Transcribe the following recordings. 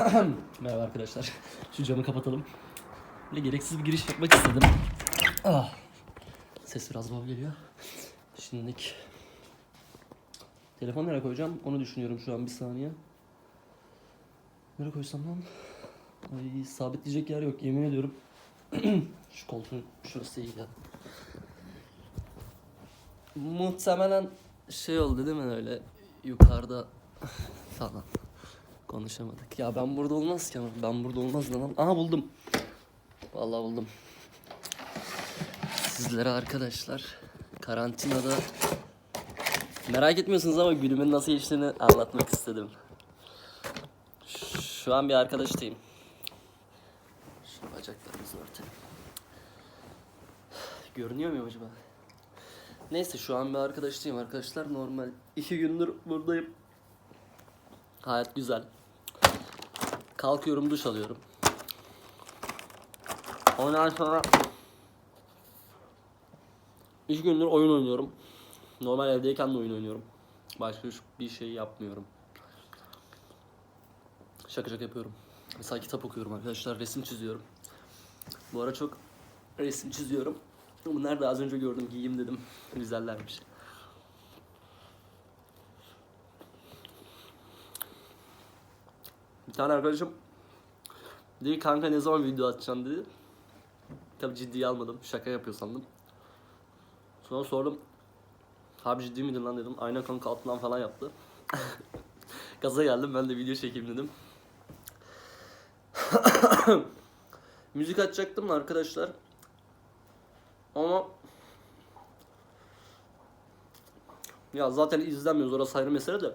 Merhaba arkadaşlar. Şu camı kapatalım. Böyle gereksiz bir giriş yapmak istedim. Ah. Ses biraz bol geliyor. Şimdilik telefonu nereye koyacağım onu düşünüyorum şu an bir saniye. Nereye koysam lan? Ay sabitleyecek yer yok yemin ediyorum. şu koltuğun şurası iyi ya. Muhtemelen şey oldu değil mi öyle yukarıda falan. Konuşamadık. Ya ben burada olmaz ki ama. Ben burada olmaz lan. Aha buldum. Vallahi buldum. Sizlere arkadaşlar karantinada merak etmiyorsunuz ama günümün nasıl geçtiğini anlatmak istedim. Şu an bir arkadaştayım. Şu bacaklarımızı örtelim. Görünüyor muyum acaba? Neyse şu an bir arkadaştayım arkadaşlar. Normal iki gündür buradayım. Hayat güzel. Kalkıyorum duş alıyorum. Ondan sonra iki gündür oyun oynuyorum. Normal evdeyken de oyun oynuyorum. Başka bir şey yapmıyorum. Şaka şaka yapıyorum. Mesela kitap okuyorum arkadaşlar. Resim çiziyorum. Bu ara çok resim çiziyorum. Bunlar da az önce gördüm giyeyim dedim. Güzellermiş. Tane arkadaşım dedi kanka ne zaman video atacaksın dedi. Tabi ciddiye almadım. Şaka yapıyor sandım. Sonra sordum. Abi ciddi miydin lan dedim. Aynen kanka altından falan yaptı. Gaza geldim ben de video çekeyim dedim. Müzik açacaktım da arkadaşlar. Ama ya zaten izlenmiyoruz orası ayrı mesele de.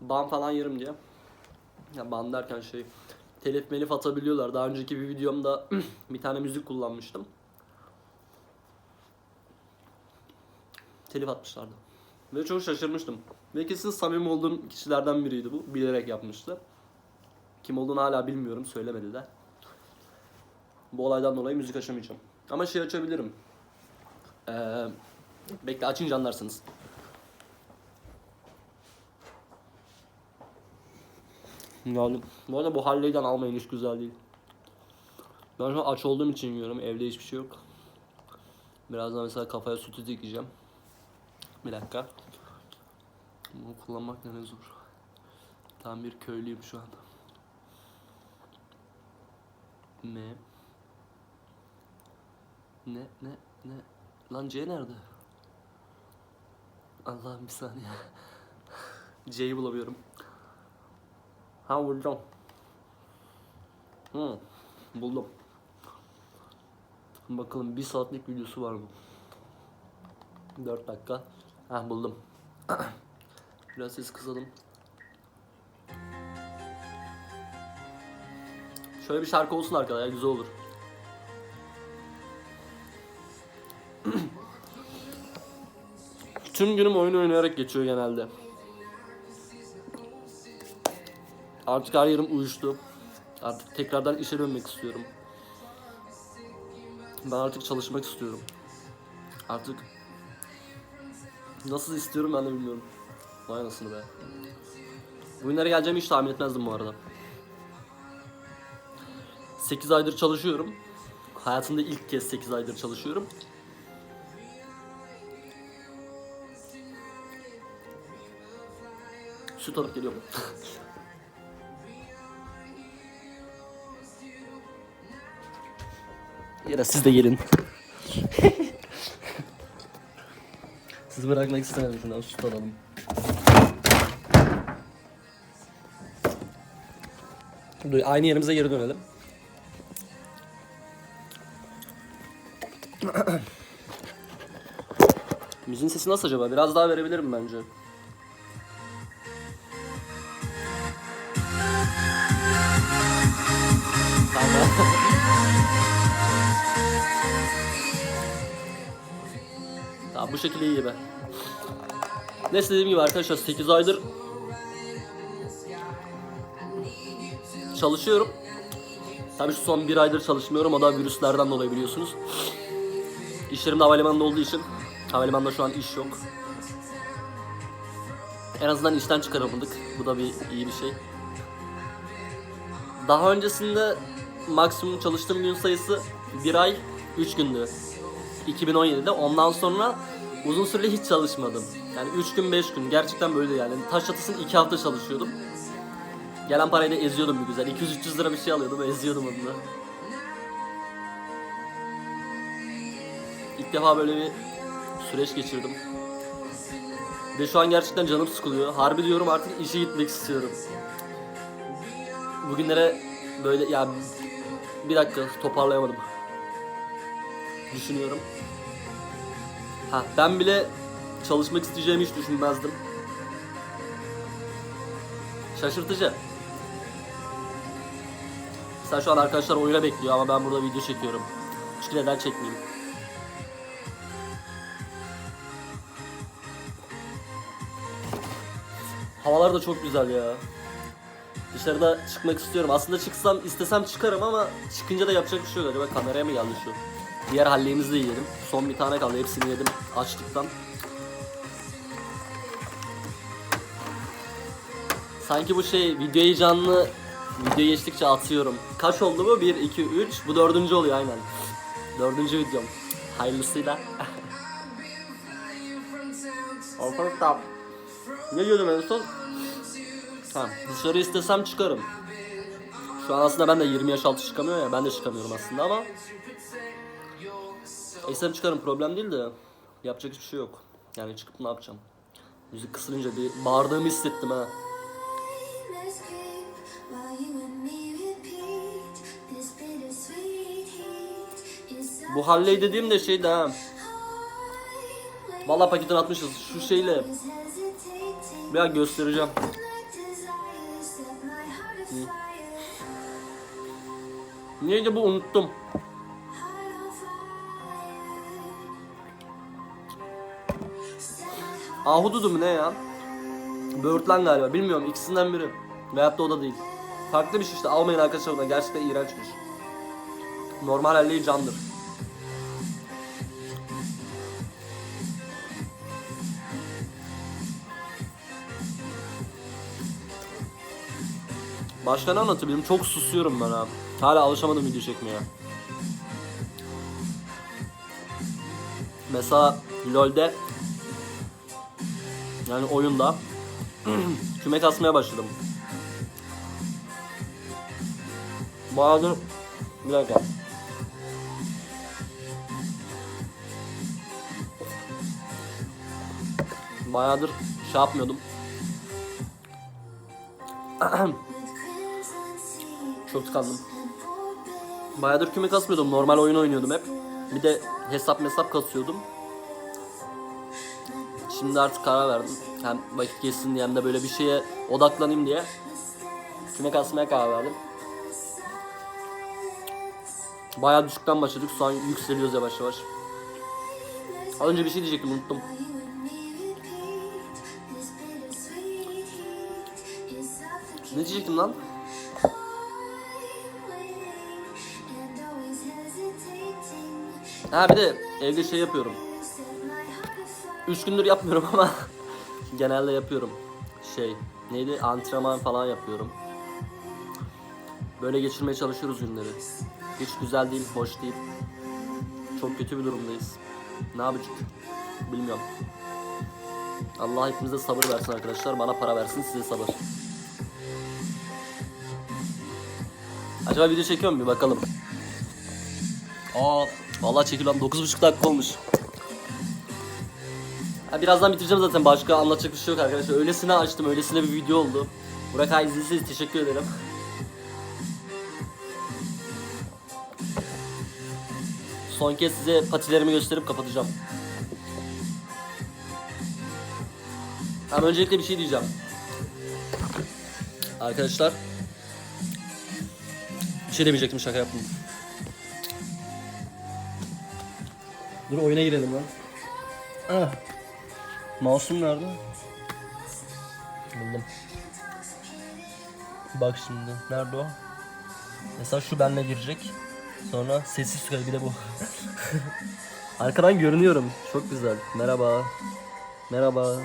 Ban falan yerim diye. Ya ban derken şey telif melif atabiliyorlar. Daha önceki bir videomda bir tane müzik kullanmıştım. Telif atmışlardı. Ve çok şaşırmıştım. Ve kesin samimi olduğum kişilerden biriydi bu. Bilerek yapmıştı. Kim olduğunu hala bilmiyorum. Söylemediler. Bu olaydan dolayı müzik açamayacağım. Ama şey açabilirim. Ee, bekle açınca anlarsınız. Yani bu arada bu Harley'den almayın hiç güzel değil. Ben şu an aç olduğum için yiyorum. Evde hiçbir şey yok. Birazdan mesela kafaya sütü dikeceğim. Bir dakika. Bunu kullanmak ne zor. Tam bir köylüyüm şu an. M. Ne ne ne? Lan C nerede? Allah'ım bir saniye. C'yi bulamıyorum. Ha buldum. Hı, buldum. Bakalım bir saatlik videosu var mı? 4 dakika. Ha buldum. Biraz ses kısalım. Şöyle bir şarkı olsun arkadaşlar güzel olur. Tüm günüm oyun oynayarak geçiyor genelde. Artık her yerim uyuştu. Artık tekrardan işe dönmek istiyorum. Ben artık çalışmak istiyorum. Artık nasıl istiyorum ben de bilmiyorum. Vay anasını be. Bugünlere geleceğimi hiç tahmin etmezdim bu arada. 8 aydır çalışıyorum. Hayatımda ilk kez 8 aydır çalışıyorum. Süt alıp geliyorum. ya siz de gelin. Sizi bırakmak istemedim şundan süt alalım. Dur, aynı yerimize geri dönelim. Müziğin sesi nasıl acaba? Biraz daha verebilirim bence. Tamam. bu şekilde iyi be. Neyse dediğim gibi arkadaşlar 8 aydır çalışıyorum. Tabii şu son bir aydır çalışmıyorum. O da virüslerden dolayı biliyorsunuz. İş yerim de havalimanında olduğu için havalimanında şu an iş yok. En azından işten çıkaramadık. Bu da bir iyi bir şey. daha öncesinde maksimum çalıştığım gün sayısı 1 ay 3 gündü. 2017'de. Ondan sonra uzun süreli hiç çalışmadım. Yani 3 gün 5 gün. Gerçekten böyle yani. Taş çatısını 2 hafta çalışıyordum. Gelen parayla eziyordum bir güzel. 200-300 lira bir şey alıyordum. Eziyordum onu da. İlk defa böyle bir süreç geçirdim. Ve şu an gerçekten canım sıkılıyor. Harbi diyorum artık işe gitmek istiyorum. Bugünlere böyle ya bir dakika toparlayamadım. Düşünüyorum. Ha ben bile çalışmak isteyeceğimi hiç düşünmezdim. Şaşırtıcı. Sen şu an arkadaşlar oyuna bekliyor ama ben burada video çekiyorum. Çünkü neden çekmeyeyim? Havalar da çok güzel ya. Dışarıda çıkmak istiyorum. Aslında çıksam, istesem çıkarım ama çıkınca da yapacak bir şey yok. Acaba kameraya mı geldi şu? Diğer halleğimizi de yiyelim. Son bir tane kaldı. Hepsini yedim açlıktan. Sanki bu şey videoyu canlı video geçtikçe atıyorum. Kaç oldu bu? 1, 2, 3. Bu dördüncü oluyor aynen. Dördüncü videom. Hayırlısıyla. Offer top. Ne diyordum en son? Ha, dışarı istesem çıkarım. Şu an aslında ben de 20 yaş altı çıkamıyor ya. Ben de çıkamıyorum aslında ama. İstesem çıkarım problem değil de. Yapacak hiçbir şey yok. Yani çıkıp ne yapacağım? Müzik kısılınca bir bağırdığımı hissettim ha. Bu Halley dediğim de şeydi ha. Valla paketini atmışız. Şu şeyle. Bir göstereceğim. Neydi bu unuttum. Ahududu mu ne ya? Böğürtlen galiba bilmiyorum ikisinden biri. Veyahut da o da değil. Farklı bir şey işte almayın arkadaşlar buna gerçekten iğrençmiş. Normal halleyi candır. Başka ne anlatabilirim? Çok susuyorum ben abi. Hala alışamadım video çekmeye. Mesela LoL'de yani oyunda küme kasmaya başladım. Bayağıdır bir dakika. Bayağıdır şey yapmıyordum. Çok tıkandım. Bayağıdır küme kasmıyordum. Normal oyun oynuyordum hep. Bir de hesap mesap kasıyordum. Şimdi artık karar verdim. Hem vakit geçsin diye hem de böyle bir şeye odaklanayım diye. Küme kasmaya karar verdim. Bayağı düşükten başladık. Şu an yükseliyoruz yavaş yavaş. Az önce bir şey diyecektim unuttum. Ne diyecektim lan? Ha bir de evde şey yapıyorum. 3 gündür yapmıyorum ama genelde yapıyorum. Şey neydi antrenman falan yapıyorum. Böyle geçirmeye çalışıyoruz günleri. Hiç güzel değil, hoş değil. Çok kötü bir durumdayız. Ne yapacak? Bilmiyorum. Allah hepimize sabır versin arkadaşlar. Bana para versin, size sabır. Acaba video çekiyor mu bir bakalım. Aa, vallahi çekiyor lan 9,5 dakika olmuş. Birazdan bitireceğim zaten. Başka anlatacak bir şey yok arkadaşlar. Öylesine açtım, öylesine bir video oldu. Burak Ay izlediyseniz teşekkür ederim. Son kez size patilerimi gösterip kapatacağım. Ama öncelikle bir şey diyeceğim. Arkadaşlar. Bir şey demeyecektim şaka yaptım. Dur oyuna girelim lan. Ah. Masum nerede? Buldum. Bak şimdi. Nerede o? Mesela şu benle girecek. Sonra sessiz söyle bir de bu. Arkadan görünüyorum. Çok güzel. Merhaba. Merhaba.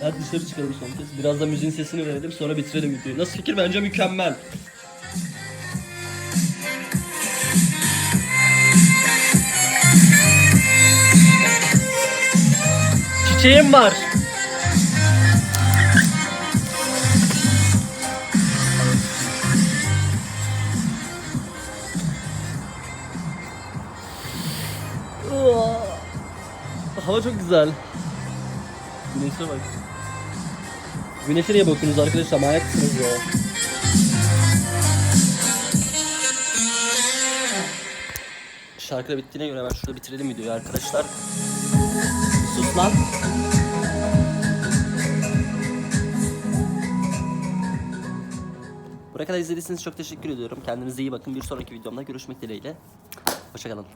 Hadi dışarı çıkalım son kez. Biraz da müziğin sesini verelim sonra bitirelim videoyu. Nasıl fikir? Bence mükemmel. Çiçeğim var. Hava çok güzel. Güneşe bak. Güneşe niye bakıyorsunuz arkadaşlar? Manyaksınız ya. Şarkı da bittiğine göre hemen şurada bitirelim videoyu arkadaşlar. Lan. Buraya kadar izlediyseniz çok teşekkür ediyorum. Kendinize iyi bakın. Bir sonraki videomda görüşmek dileğiyle. Hoşçakalın.